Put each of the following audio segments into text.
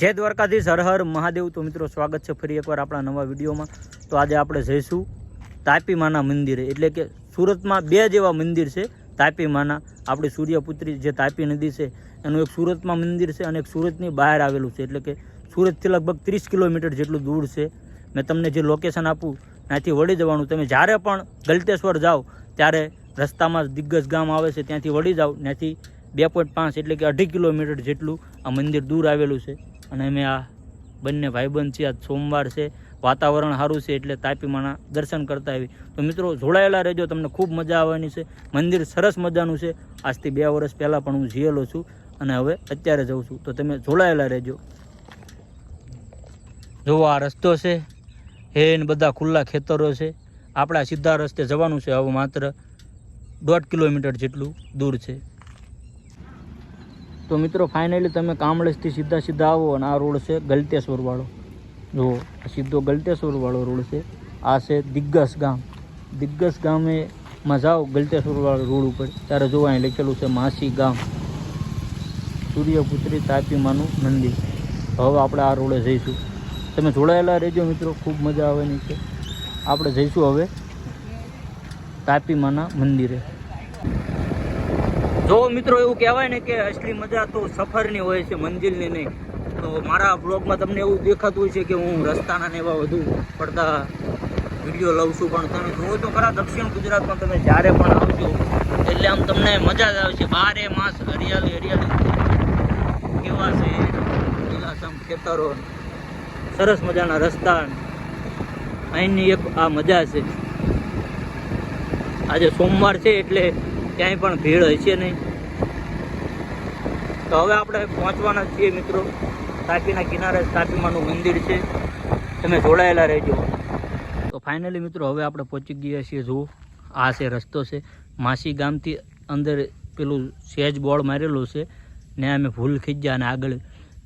જય દ્વારકાધીશ, હર હર, મહાદેવ. તો મિત્રો, સ્વાગત છે ફરી એકવાર આપણા નવા વિડીયોમાં. તો આજે આપણે જઈશું તાપીમાના મંદિરે. એટલે કે સુરતમાં બે જેવા મંદિર છે, તાપીમાના. આપણી સૂર્યપુત્રી જે તાપી નદી છે, એનું એક સુરતમાં મંદિર છે અને એક સુરતની બહાર આવેલું છે. એટલે કે સુરતથી લગભગ ત્રીસ કિલોમીટર જેટલું દૂર છે. મેં તમને જે લોકેશન આપું, ત્યાંથી વળી જવાનું. તમે જ્યારે પણ ગલતેશ્વર જાઓ, ત્યારે રસ્તામાં દિગ્ગજ ગામ આવે છે, ત્યાંથી વળી જાઓ. ત્યાંથી બે પોઈન્ટ પાંચ એટલે કે અઢી કિલોમીટર જેટલું આ મંદિર દૂર આવેલું છે. અને અમે આ બંને ભાઈબંધ છીએ, આજ સોમવાર છે, વાતાવરણ સારું છે એટલે તાપીમાના દર્શન કરતા આવી તો મિત્રો, જોડાયેલા રહેજો, તમને ખૂબ મજા આવવાની છે. મંદિર સરસ મજાનું છે. આજથી બે વર્ષ પહેલાં પણ હું જીયેલો છું અને હવે અત્યારે જઉં છું. તો તમે જોડાયેલા રહેજો. જુઓ આ રસ્તો છે. એ ને બધા ખુલ્લા ખેતરો છે. આપણા સીધા રસ્તે જવાનું છે, હવે માત્ર દોઢ કિલોમીટર જેટલું દૂર છે. તો મિત્રો ફાઇનલી તમે કામળેશથી સીધા સીધા આવો અને આ રોડ છે ગલતેશ્વર વાળો જુઓ સીધો ગલતેશ્વર વાળો રોડ છે. આ છે દિગ્ગસ ગામ. દિગ્ગસ ગામે માં જાઓ ગલતેશ્વર વાળો રોડ ઉપર. ત્યારે જોવા અહીં લખેલું છે માસી ગામ. સૂર્યપુત્રી તાપીમાનું મંદિર. હવે આપણે આ રોડે જઈશું. તમે જોડાયેલા રહેજો મિત્રો, ખૂબ મજા આવવાની છે આપણે જઈશું હવે તાપીમાના મંદિરે. જો મિત્રો એવું કહેવાય ને કે અસલી મજા તો સફરની હોય છે, મંજિલની નહીં. તો મારા બ્લોગમાં તમને એવું દેખાતું હોય છે કે હું રસ્તાના ને એવા વધુ પડતા વીડિયો લઉં છું. પણ તમે જુઓ તો ખરા, દક્ષિણ ગુજરાતમાં તમે જ્યારે પણ આવજો, એટલે આમ તમને મજા જ આવશે. બારે માસ હરિયાળી હરિયાળી. કેવા છે? લીલાસમ ખેતરો. સરસ મજાના રસ્તા. અહીંની એક આ મજા છે. આજે સોમવાર છે, એટલે ક્યાંય પણ ભીડ હશે નહીં. તો હવે આપણે પહોંચવાના છીએ મિત્રો. તાપીના કિનારે તાપીમાનું મંદિર છે. તમે જોડાયેલા રહેજો. તો ફાઇનલી મિત્રો હવે આપણે પહોંચી ગયા છીએ જુઓ. આ છે રસ્તો છે. માસી ગામથી અંદર પેલું સેજ બોર્ડ મારેલું છે. ને અમે ભૂલ ખીજ્યા અને આગળ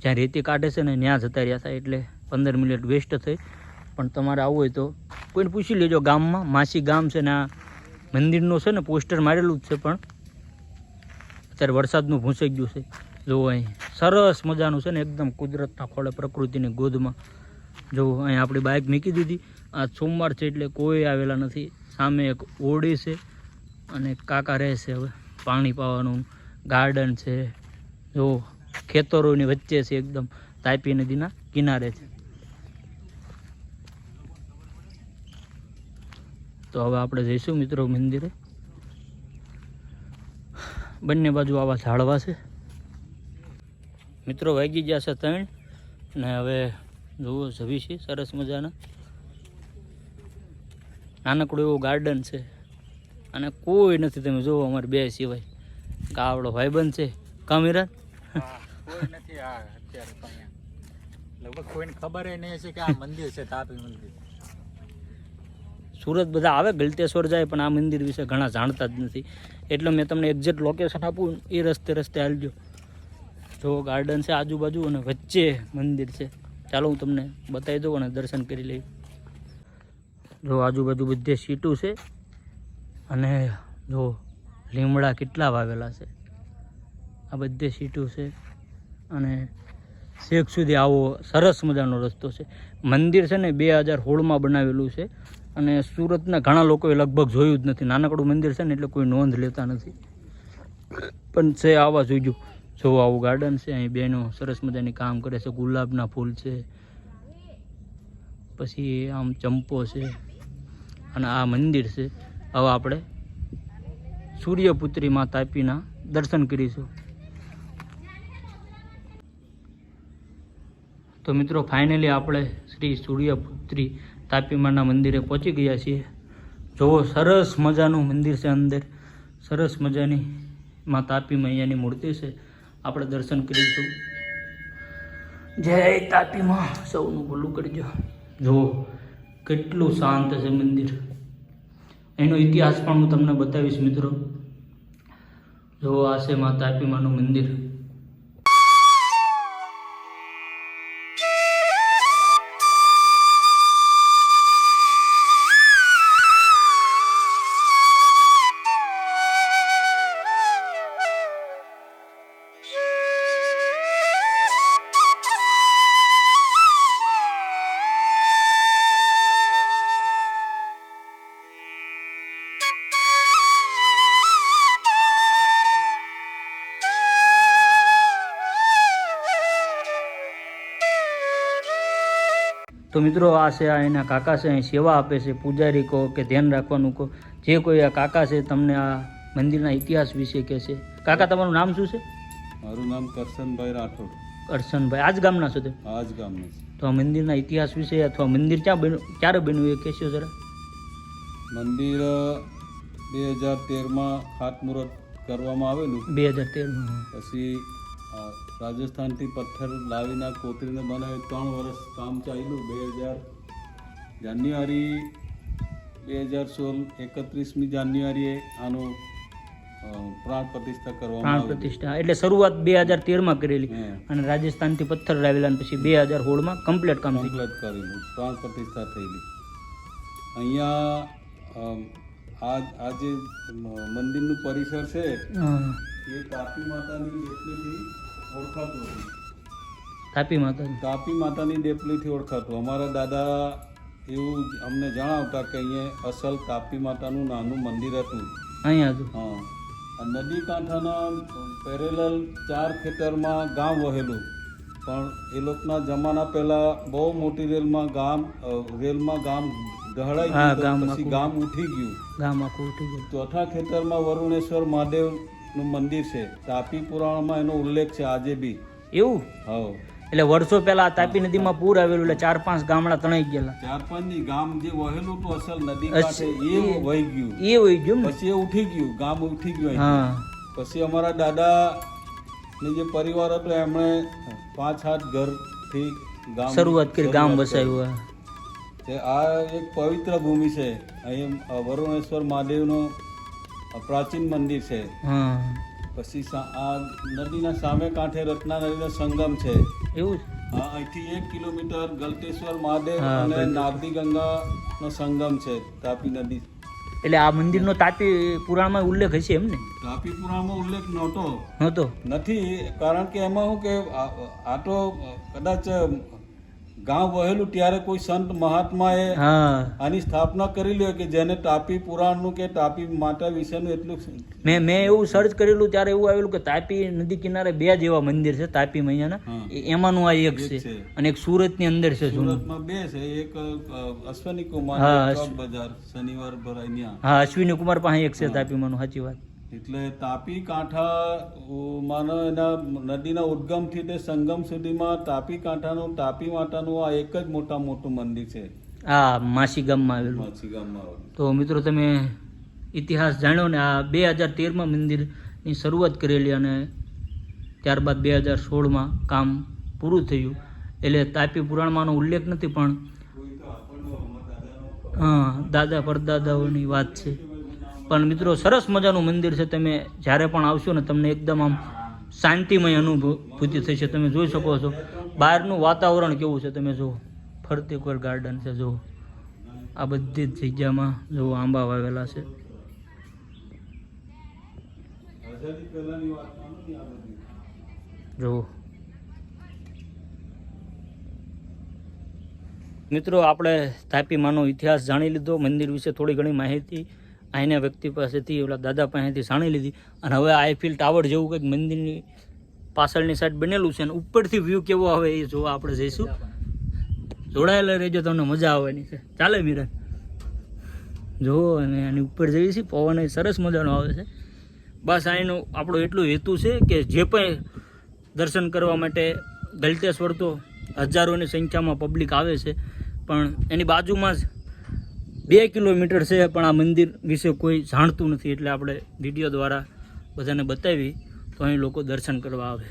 જ્યાં રેતી કાઢે છે ને ત્યાં જતા રહ્યા હતા એટલે પંદર મિનિટ વેસ્ટ થઈ. પણ તમારે આવવું હોય તો કોઈને પૂછી લેજો ગામમાં. માસી ગામ છે ને આ મંદિરનું છે ને પોસ્ટર મારેલું જ છે પણ અત્યારે વરસાદનું ભૂંસાઈ ગયું છે. જુઓ અહીં. સરસ મજાનું છે ને એકદમ કુદરતના ખોળે પ્રકૃતિની ગોદમાં. જુઓ, અહીં આપણી બાઇક મૂકી દીધી. આ સોમવાર છે એટલે કોઈ આવેલા નથી. સામે એક ઓરડી છે અને કાકા રહે છે હવે. પાણી પાવાનું ગાર્ડન છે. જો ખેતરોની વચ્ચે છે એકદમ તાપી નદીના કિનારે છે. તો હવે આપણે જઈશું મિત્રો મંદિરે. બંને બાજુ આવા ઝાડવા છે. મિત્રો વાગી ગયા છે ત્રણ ને હવે જુઓ જવી છે સરસ મજાના. નાનકડું એવું ગાર્ડન છે. અને કોઈ નથી તમે જુઓ અમારે બે સિવાય. કાવડો ભાઈબંધ છે. કામીરા લગભગ કોઈને ખબર નહીં છે કે આ મંદિર છે, તાપી મંદિર. સુરત બધા આવે, ગલતેશ્વર જાય, પણ આ મંદિર વિશે ઘણા જાણતા જ નથી. એટલે મેં તમને એક્ઝેક્ટ લોકેશન આપું એ રસ્તે રસ્તે હાલજો જો ગાર્ડન છે આજુબાજુ અને વચ્ચે મંદિર છે. ચાલો હું તમને બતાવી દઉં અને દર્શન કરી લઈ. જો આજુબાજુ બધે સીટું છે અને જો લીમડા કેટલા વાવેલા છે. આ બધે સીટું છે અને શેખ સુધી આવો સરસ મજાનો રસ્તો છે. મંદિર છે ને બે હજાર હોળમાં બનાવેલું છે. અને સુરતના ઘણા લોકોએ લગભગ જોયું જ નથી. નાનકડું મંદિર છે ને એટલે કોઈ નોંધ લેતા નથી. પણ છે, આવા જોઈજો જો આવું ગાર્ડન છે, અહીં બેનો સરસ મજાની કામ કરે છે, ગુલાબના ફૂલ છે. પછી આમ ચંપો છે. અને આ મંદિર છે. હવે આપણે સૂર્યપુત્રી માં તાપીના દર્શન કરીશું. તો મિત્રો ફાઇનલી આપણે શ્રી સૂર્યપુત્રી તાપીમાના મંદિરે પહોંચી ગયા છીએ. જુઓ સરસ મજાનું મંદિર છે અંદર. સરસ મજાની માં તાપી મૈયાની મૂર્તિ છે. આપણે દર્શન કરીશું. જય તાપીમાં. સૌનું ભૂલું કરજો. જુઓ, કેટલું શાંત છે મંદિર. એનો ઇતિહાસ પણ હું તમને બતાવીશ, મિત્રો. જુઓ, આ છે માં તાપીમાનું મંદિર. તો મિત્રો આ છે આ એના કાકા છે અહીં સેવા આપે છે પૂજારી કહો કે ધ્યાન રાખવાનું કહો જે કોઈ આ કાકા છે તમને આ મંદિરના ઇતિહાસ વિશે કહે છે. કાકા તમારું નામ શું છે? મારું નામ કરશનભાઈ રાઠોડ. કરશનભાઈ આજ ગામના છો તે? આ જ ગામનું તો આ મંદિરના ઇતિહાસ વિશે અથવા મંદિર ક્યાં બન્યું ક્યારે બન્યું એ કહેશો જરા? મંદિર બે હજાર તેરમાં ખાતમુહૂર્ત કરવામાં આવેલું. બે હજાર તેરમાં પછી રાજસ્થાનથી પથ્થર લાવીને કોતરીને બનાવી ત્રણ વર્ષ કામ ચાલ્યું. બે હજાર જાન્યુઆરી બે હજાર સોળ એકત્રીસમી જાન્યુઆરીએ આનો પ્રાણ પ્રતિષ્ઠા કરવામાં પ્રાણ પ્રતિષ્ઠા. એટલે શરૂઆત બે હજાર તેરમાં કરેલી અને રાજસ્થાનથી પથ્થર લાવેલા પછી બે હજાર સોળમાં કમ્પ્લીટ કામ કમ્પ્લીટ કરેલું પ્રાણ પ્રતિષ્ઠા થયેલી. અહીંયા આ આ જે મંદિરનું પરિસર છે એ તાપી માતાની ડેપલીથી ઓળખાતું હતું. તાપી માતા તાપી માતાની ડેપલીથી ઓળખાતું. અમારા દાદા એવું અમને જણાવતા કે અહીંયા અસલ તાપી માતાનું નાનું મંદિર હતું. અહીંયા હતું? હા. નદી કાંઠાના પેરેલલ ચાર ખેતરમાં ગામ વહેલું. પણ એ લોકોના જમાના પહેલા બહુ મોટી રેલમાં ગામ રેલમાં ગામ ગહડાઈ ગયું ગામ પછી ગામ ઉઠી ગયું. ગામ આખું ઉઠી ગયું. ચોથા ખેતરમાં વરુણેશ્વર મહાદેવનું મંદિર છે. તાપી પુરાણમાં એનો ઉલ્લેખ છે આજે બી. એવું? હા એટલે વર્ષો પહેલા તાપી નદીમાં પૂર આવેલું એટલે ચાર પાંચ ગામડા તણાઈ ગયેલા. ચાર પાંચની ગામ જે વહેલું હતું અસલ નદી કાંઠે એ વહી ગયું. એ વહી ગયું પછી એ ઉઠી ગયું ગામ ઉઠી ગયું હા. પછી અમારા દાદા ને જે પરિવાર હતો એમણે પાંચ સાત ઘરથી ગામ શરૂઆત કરી ગામ વસાવ્યું તે આ એક પવિત્ર ભૂમિ છે. અહીં વરુણેશ્વર મહાદેવનું પ્રાચીન મંદિર છે. પછી આ નદીના સામે કાંઠે રત્ના નદીનો સંગમ છે. એવું હા અહીંથી એક કિલોમીટર ગલતેશ્વર મહાદેવ અને. નાગદી ગંગાનો સંગમ છે તાપી નદી. એટલે આ મંદિરનો તાપી પુરાણમાં ઉલ્લેખ હશે એમ ને તાપી પુરાણમાં ઉલ્લેખ નહોતો. નહોતો. નથી કારણ કે એમાં શું કે આ તો કદાચ ગામ વહેલું ત્યારે કોઈ સંત મહાત્માએ એ આની સ્થાપના કરી લ્યો કે જેને તાપી પુરાણનું કે તાપી માતા વિશેનું એટલું મેં મેં એવું સર્ચ કરેલું ત્યારે એવું આવેલું કે તાપી નદી કિનારે બે જેવા મંદિર છે તાપી મૈયાના. એમાંનું આ એક છે. અને એક સુરતની અંદર છે સુરતમાં બે છે. એક અશ્વિની કુમાર બજાર શનિવાર ભરાય હા અશ્વિની કુમાર પાસે એક છે તાપીમાંનું સાચી વાત. એટલે તાપી કાંઠા માનો એના નદીના ઉદ્ગમથી તે સંગમ સુધીમાં તાપી કાંઠાનું તાપી માતાનું આ એક જ મોટા મોટું મંદિર છે. આ માસી ગામમાં આવેલું. માછી ગામમાં આવેલું. તો મિત્રો તમે ઇતિહાસ જાણ્યો ને આ બે હજાર તેરમાં મંદિરની શરૂઆત કરેલી અને ત્યારબાદ બે હજાર સોળમાં કામ પૂરું થયું. એટલે તાપી પુરાણમાંનો ઉલ્લેખ નથી પણ હા દાદા પરદાદાઓની વાત છે. પણ મિત્રો સરસ મજાનું મંદિર છે. તમે જ્યારે પણ આવશો ને તમને એકદમ આમ શાંતિમય અનુભૂતિ થશે. તમે જોઈ શકો છો. બહારનું વાતાવરણ કેવું છે તમે જુઓ. ફરતી કોઈ ગાર્ડન છે, જુઓ. આ બધી જ જગ્યામાં જુઓ, આંબા વાવેલા છે. જુઓ. મિત્રો, આપણે તાપીમાંનો ઇતિહાસ જાણી લીધો. મંદિર વિશે થોડી ઘણી માહિતી. અહીંના વ્યક્તિ પાસેથી ઓલા દાદા પાસેથી સાણી લીધી. અને હવે આઈફિલ ટાવર જેવું કંઈક મંદિરની પાછળની સાઈડ બનેલું છે અને ઉપરથી વ્યૂ કેવો આવે એ જોવા આપણે જઈશું. જોડાયેલા રહેજો, તમને મજા આવવાની છે. ચાલે મીરન જુઓ, અને આની ઉપર જઈએ છીએ. પવન સરસ મજાનો આવે છે. બસ અહીંનો આપણો એટલું હેતુ છે કે જે પણ દર્શન કરવા માટે ગલતેશ્વર તો હજારોની સંખ્યામાં પબ્લિક આવે છે. પણ એની બાજુમાં જ બે કિલોમીટર છે, પણ આ મંદિર વિશે કોઈ જાણતું નથી, એટલે આપણે વીડિયો દ્વારા બધાને બતાવી, તો અહીં લોકો દર્શન કરવા આવે.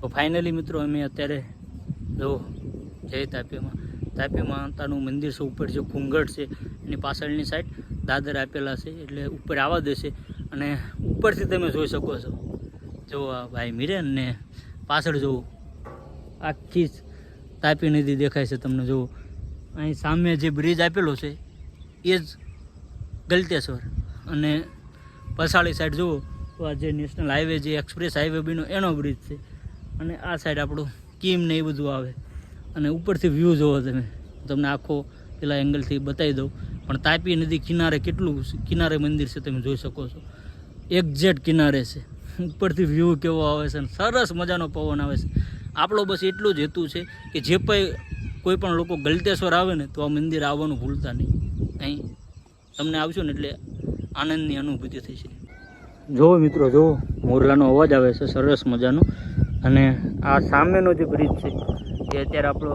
તો ફાઇનલી મિત્રો, અમે અત્યારે, જો, જય તાપીમાં. તાપી માતાનું મંદિર છે, ઉપર જે ઘૂંઘટ છે, એની પાછળની સાઈડ દાદર આપેલા છે, એટલે ઉપર આવવા દેશે. અને ઉપરથી તમે જોઈ શકો છો. જો આ ભાઈ મિરેન ને પાછળ જુઓ આખી તાપી નદી દેખાય છે તમને જુઓ અહીં સામે જે બ્રિજ આપેલો છે એ જ ગલતેશ્વર. અને પસાળી સાઈડ જુઓ, તો આ જે નેશનલ હાઈવે જે એક્સપ્રેસ હાઈવે બીનો એનો બ્રિજ છે. અને આ સાઈડ આપણું કીમ ને એ બધું આવે. અને ઉપરથી વ્યૂ જોવો તમે. તમને આખો પેલા એંગલથી બતાવી દઉં. પણ તાપી નદી કિનારે કેટલું કિનારે મંદિર છે તમે જોઈ શકો છો. એક્ઝેક્ટ કિનારે છે. ઉપરથી વ્યૂ કેવો આવે છે અને સરસ મજાનો પવન આવે છે. આપણો બસ એટલું જ હેતુ છે કે જે પણ કોઈ પણ લોકો ગલતેશ્વર આવે ને, તો આ મંદિર આવવાનું ભૂલતા નહીં. અહીં તમને આવશો ને એટલે આનંદની અનુભૂતિ થશે જો મિત્રો જો મોરલાનો અવાજ આવે છે, સરસ મજાનો. અને આ સામેનો જે બ્રિજ છે, એ અત્યારે આપણો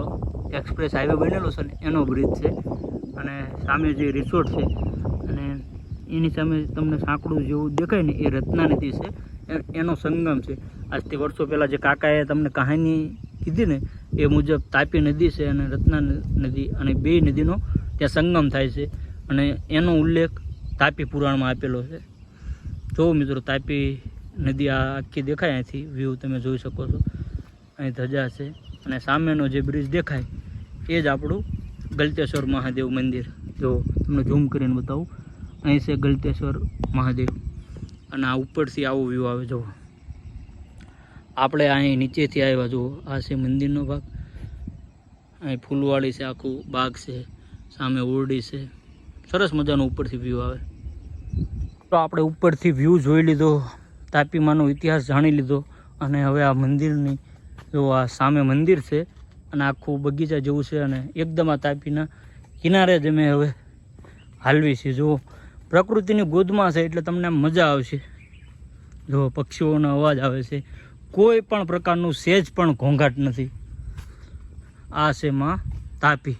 એક્સપ્રેસ હાઈવે બનેલો છે ને, એનો બ્રિજ છે. અને સામે જે રિસોર્ટ છે, અને એની સામે તમને સાંકડું જેવું દેખાય ને, એ રત્ના નદી છે એનો સંગમ છે. આજથી વર્ષો પહેલાં જે કાકાએ તમને કહાની કીધી ને, એ મુજબ તાપી નદી છે અને રત્ના નદી અને બે નદીનો ત્યાં સંગમ થાય છે. અને એનો ઉલ્લેખ તાપી પુરાણમાં આપેલો છે. જો મિત્રો, તાપી નદી આ આખી દેખાય અહીંથી વ્યૂ તમે જોઈ શકો છો. અહીં ધજા છે અને સામેનો જે બ્રિજ દેખાય, એ જ આપણું ગલતેશ્વર મહાદેવ મંદિર. જો તમને ઝૂમ કરીને બતાવું, અહીં છે ગલતેશ્વર મહાદેવ. અને આ ઉપરથી આવો વ્યૂ આવે, જુઓ. આપણે અહીં નીચેથી આવ્યા, જુઓ. આ છે મંદિરનો ભાગ. અહીં ફૂલવાળી છે, આખું બાગ છે. સામે ઓરડી છે. સરસ મજાનો ઉપરથી વ્યૂ આવે. તો આપણે ઉપરથી વ્યૂ જોઈ લીધો, તાપીમાંનો ઇતિહાસ જાણી લીધો અને હવે આ મંદિરની જો આ સામે મંદિર છે અને આખું બગીચા જેવું છે અને એકદમ આ તાપીના કિનારે જ અમે હવે હાલવી છીએ. જો પ્રકૃતિની ગોદમાં છે એટલે તમને મજા આવશે. જો પક્ષીઓનો અવાજ આવે છે. કોઈ પણ પ્રકારનું સેજ પણ ઘોંઘાટ નથી. આ છે માં તાપી.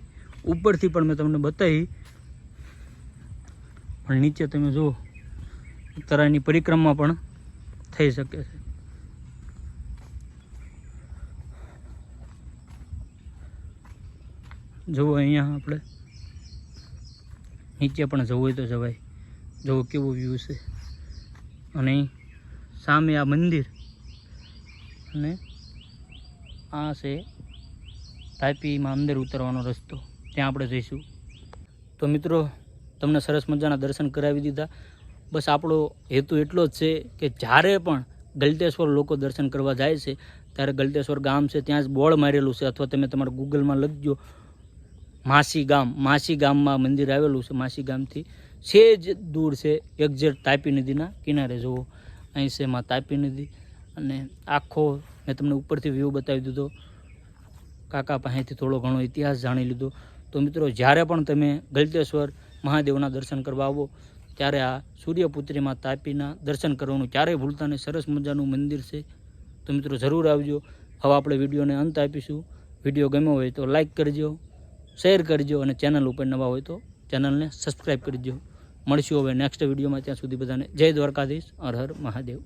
ઉપરથી પણ મેં તમને બતાવી. પણ નીચે તમે જુઓ તરાની પરિક્રમા પણ થઈ શકે છે. જુઓ અહીંયા આપણે. નીચે પણ જવું હોય તો જવાય. જુઓ કેવો વ્યૂ છે. અને સામે આ મંદિર. અને આ છે તાપીમાં અંદર ઉતરવાનો રસ્તો. ત્યાં આપણે જઈશું. તો મિત્રો, તમને સરસ મજાના દર્શન કરાવી દીધા. બસ આપણો હેતુ એટલો જ છે કે જ્યારે પણ ગલતેશ્વર લોકો દર્શન કરવા જાય છે, ત્યારે ગલતેશ્વર ગામ છે, ત્યાં જ બોર્ડ મારેલું છે. અથવા તમે તમારા ગૂગલમાં લખજો, માસી ગામ, માસી ગામમાં મંદિર આવેલું છે, માસી ગામથી સેજ દૂર છે, એક્ઝેટ તાપી નદીના કિનારે. જુઓ, અહીં છે માં તાપી નદી. અને આખો, મેં તમને ઉપરથી વ્યૂ બતાવી દીધો. કાકા પાસેથી થોડો ઘણો ઇતિહાસ જાણી લીધો. તો મિત્રો, જ્યારે પણ તમે ગલતેશ્વર મહાદેવના દર્શન કરવા આવો, ત્યારે આ સૂર્યપુત્રીમાં તાપીના દર્શન કરવાનું ક્યારેય ભૂલતા નહીં. સરસ મજાનું મંદિર છે. તો મિત્રો, જરૂર આવજો. હવે આપણે વિડીયોને અંત આપીશું. વીડિયો ગમ્યો હોય તો લાઇક કરજો, શેર કરજો અને ચેનલ ઉપર નવા હોય તો ચેનલને સબસ્ક્રાઈબ કરજો. મળશું હવે નેક્સ્ટ વિડીયોમાં. ત્યાં સુધી બધાને જય દ્વારકાધીશ. હર હર મહાદેવ.